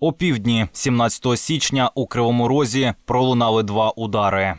О півдні, 17 січня, у Кривому Розі пролунали два удари.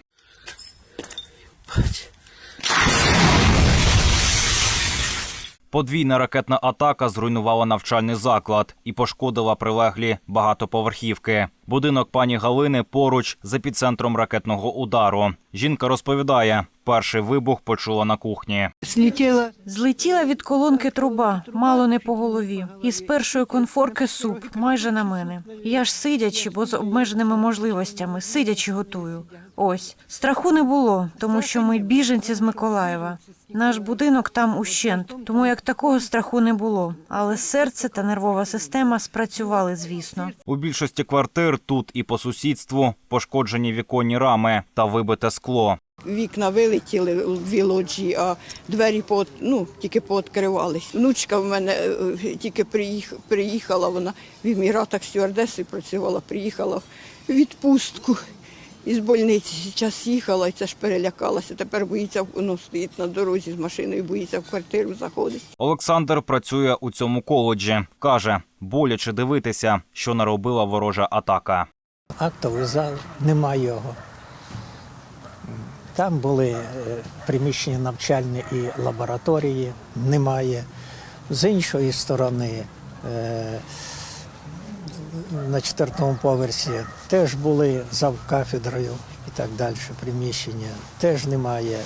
Подвійна ракетна атака зруйнувала навчальний заклад і пошкодила прилеглі багатоповерхівки. Будинок пані Галини поруч з епіцентром ракетного удару. Жінка розповідає, перший вибух почула на кухні. Слетела Злетіла від колонки труба, мало не по голові. І з першої конфорки суп, майже на мене. Я ж сидячи, бо з обмеженими можливостями, сидячи готую. Ось страху не було, тому що ми біженці з Миколаєва. Наш будинок там ущент, тому як такого страху не було. Але серце та нервова система спрацювали, звісно. У більшості квартир тут і по сусідству пошкоджені віконні рами та вибите скло. вікна вилетіли у дві лоджії, а двері по, ну, тільки пооткривались. Внучка в мене е, тільки приїх- приїхала, вона в Еміратах стюардесою працювала, приїхала в відпустку. Із больниці зараз їхала і це ж перелякалася. Тепер боїться, ну, стоїть на дорозі з машиною, боїться в квартиру заходить. Олександр працює у цьому коледжі. Каже, боляче дивитися, що наробила ворожа атака. актовий зал, нема його. Там були е, приміщення навчальні і лабораторії, немає. З іншої сторони, е, на четвертому поверсі теж були за кафедрою і так далі приміщення, теж немає.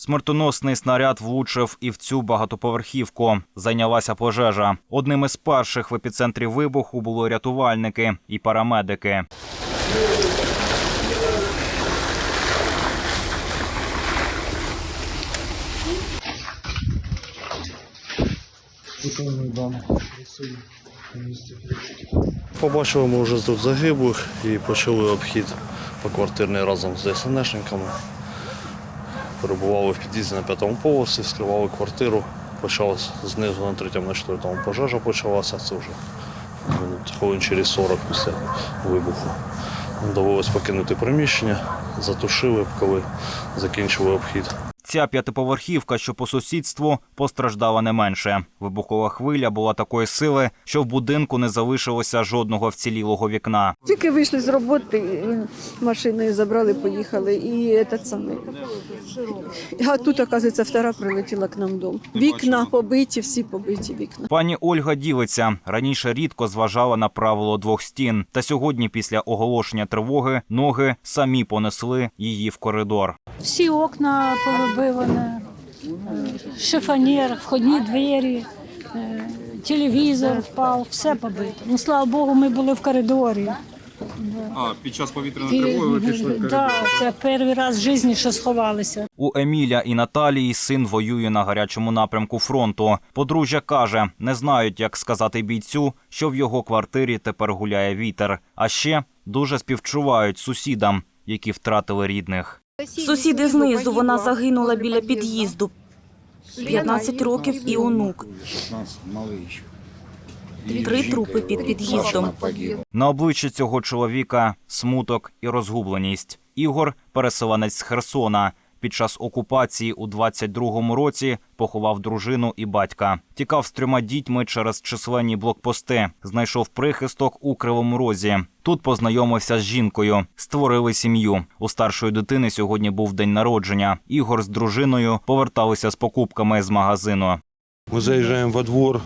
Смертоносний снаряд влучив і в цю багатоповерхівку. Зайнялася пожежа. Одним із перших в епіцентрі вибуху були рятувальники і парамедики. Побачили ми вже тут загиблих і почали обхід поквартирний разом з ДСНшниками. Перебували в під'їзді на п'ятому поверсі, вскривали квартиру. Почалась знизу на третьому, на четвертому пожежа почалася. Це вже хвилин через 40 після вибуху. Довелось покинути приміщення, затушили, коли закінчили обхід. Ця п'ятиповерхівка, що по сусідству, постраждала не менше. Вибухова хвиля була такої сили, що в будинку не залишилося жодного вцілілого вікна. Тільки вийшли з роботи, машиною забрали, поїхали, і этот самий. А тут, оказується, втора прилетіла к нам вдома. Вікна побиті, всі побиті вікна. Пані Ольга ділиться раніше рідко зважала на правило двох стін. Та сьогодні, після оголошення тривоги, ноги самі понесли її в коридор. Всі окна повибивані, е, шифонер, входні двері, е, телевізор впав, все побито. Ну, слава Богу, ми були в коридорі. А, під час повітряної тривоги ви пішли в коридор. Да, це перший раз в житті, що сховалися. У Еміля і Наталії син воює на гарячому напрямку фронту. Подружжя каже, не знають, як сказати бійцю, що в його квартирі тепер гуляє вітер. А ще дуже співчувають сусідам, які втратили рідних. Сусіди знизу, вона загинула біля під'їзду. 15 років і онук. Три трупи під під'їздом. На обличчі цього чоловіка смуток і розгубленість. Ігор, переселенець з Херсона. Під час окупації у 22-му році поховав дружину і батька. Тікав з трьома дітьми через численні блокпости. Знайшов прихисток у Кривому Розі. Тут познайомився з жінкою, створили сім'ю. У старшої дитини сьогодні був день народження. Ігор з дружиною поверталися з покупками з магазину. Мы заезжаем во двор.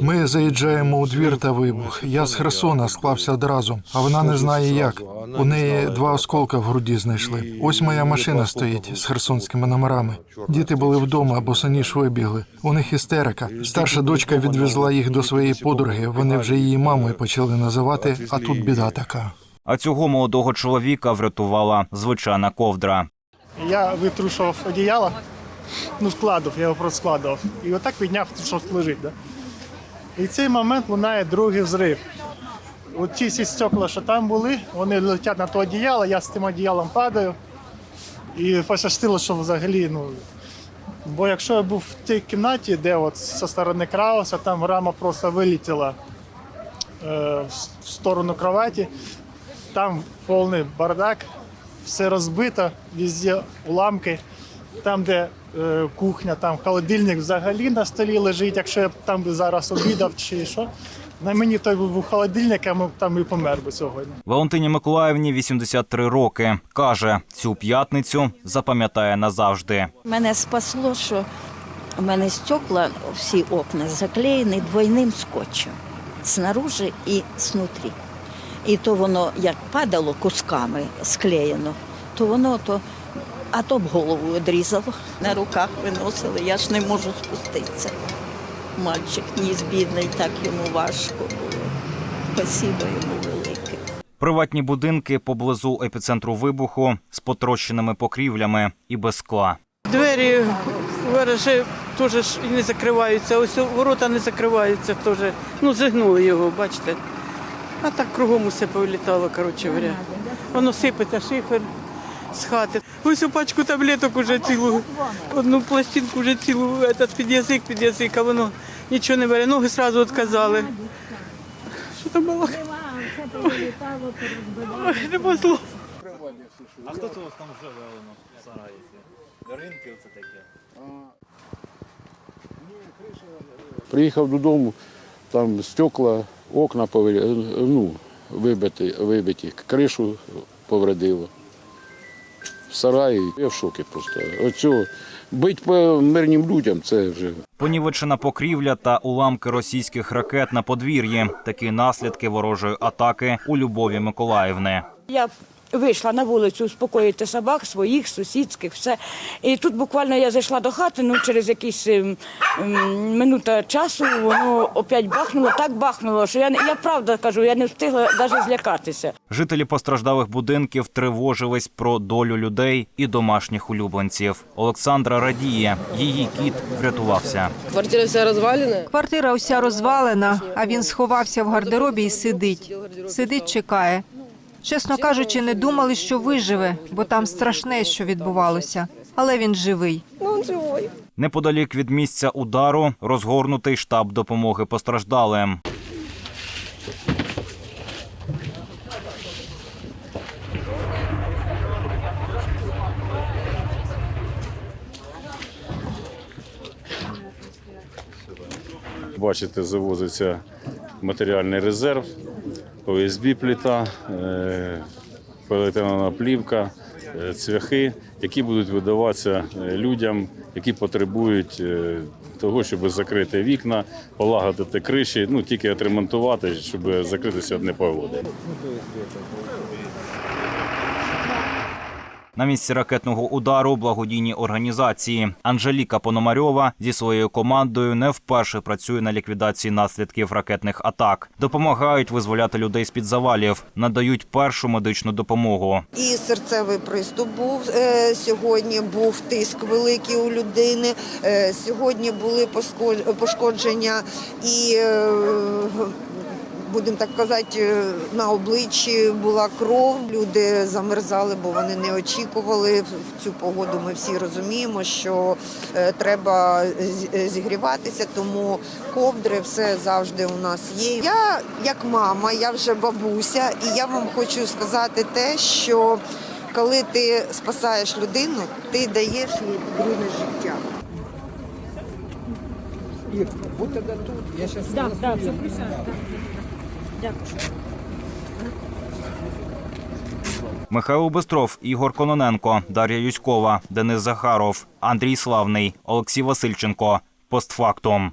Ми заїжджаємо у двір та вибух. Я з Херсона склався одразу, а вона не знає як. У неї два осколка в груді знайшли. Ось моя машина стоїть з херсонськими номерами. Діти були вдома, бо самі вибігли. У них істерика. Старша дочка відвезла їх до своєї подруги. Вони вже її мамою почали називати, а тут біда така. А цього молодого чоловіка врятувала звичайна ковдра. Я витрушував одіяло, ну складав, я його просто складував. І отак підняв, щоб лежить. Да? І в цей момент лунає другий взрив. От ті всі стекла, що там були, вони летять на то одіяло, я з тим одіялом падаю. І пощастило, що взагалі, ну. Бо якщо я був в тій кімнаті, де от зі сторони Крауса, там рама просто вилетіла е, в сторону кроваті, там повний бардак, все розбито, везде уламки. Там, де кухня, там холодильник взагалі на столі лежить, якщо я б там би зараз обідав чи що. На мені той був холодильник, я б там і помер би сьогодні. Валентині Миколаївні 83 роки. Каже, цю п'ятницю запам'ятає назавжди. Мене спасло, що у мене стекла, всі окна заклеєні двойним скотчем. Снаружи і снутрі. І то воно як падало кусками склеєно, то воно то, а то б голову відрізало, на руках виносили, я ж не можу спуститися. Мальчик ніс бідний, так йому важко було. Спасибо йому велике. Приватні будинки поблизу епіцентру вибуху з потрощеними покрівлями і без скла. Двері гаражі теж не закриваються. Ось ворота не закриваються теж. Ну, зігнули його, бачите. А так кругом усе повилітало, коротше говоря. Воно сипеться шифер з хати. Ось у пачку таблеток уже цілу, одну пластинку вже цілу, этот, під язик, під язик, а воно нічого не бере. Ноги одразу відказали. Що там було? Ой, нема слов. А хто це у вас там живе в сараї? Даринки оце таке. Приїхав додому, там стекла, окна повилі, ну, вибиті, вибиті, кришу повредило. В сараї я в шокі просто. Оцю бить по мирним людям це вже Понівечена покрівля та уламки російських ракет на подвір'ї. Такі наслідки ворожої атаки у Любові Миколаївни. Я вийшла на вулицю успокоїти собак, своїх, сусідських, все. І тут буквально я зайшла до хати, ну через якісь ем, ем, минута часу воно опять бахнуло, так бахнуло, що я, не- я правда кажу, я не встигла навіть злякатися. Жителі постраждалих будинків тривожились про долю людей і домашніх улюбленців. Олександра радіє, її кіт врятувався. Квартира вся розвалена. Квартира уся розвалена, а він сховався в гардеробі і сидить. Сидить, чекає. Чесно кажучи, не думали, що виживе, бо там страшне, що відбувалося. Але він живий. Ну, живой. Неподалік від місця удару розгорнутий штаб допомоги постраждалим. Бачите, завозиться матеріальний резерв, ОСБ плита, е, поліетилена плівка, е, цвяхи, які будуть видаватися е, людям, які потребують того, щоб закрити вікна, полагодити криші, ну тільки отремонтувати, щоб закритися від непогоди. На місці ракетного удару благодійні організації Анжеліка Пономарьова зі своєю командою не вперше працює на ліквідації наслідків ракетних атак. Допомагають визволяти людей з під завалів, надають першу медичну допомогу. І серцевий приступ був е, сьогодні, був тиск великий у людини. Е, сьогодні були пошкодження і. Будемо так казати, е, на обличчі була кров. Люди замерзали, бо вони не очікували в цю погоду. Ми всі розуміємо, що е, треба е, зігріватися, тому ковдри все завжди у нас є. Я як мама, я вже бабуся, і я вам хочу сказати те, що коли ти спасаєш людину, ти даєш їй друге життя. Михайло Бистров, Ігор Кононенко, Дар'я Юськова, Денис Захаров, Андрій Славний, Олексій Васильченко. Постфактум.